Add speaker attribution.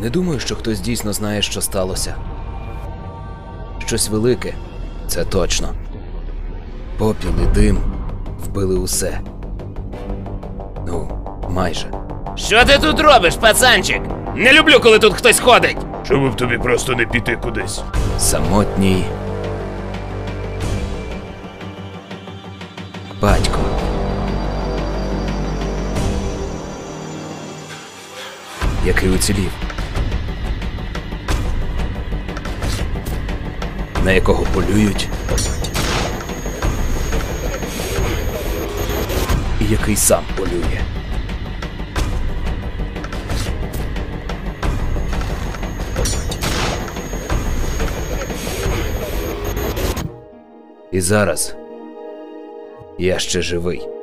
Speaker 1: Не думаю, що хтось дійсно знає, що сталося. Щось велике, це точно. Попіл і дим вбили усе. Ну, майже.
Speaker 2: Що ти тут робиш, пацанчик? Не люблю, коли тут хтось ходить.
Speaker 3: Чому б тобі просто не піти кудись?
Speaker 1: Самотній. Батько. Який уцілів. На якого полюють. І який сам полює. І зараз я ще живий.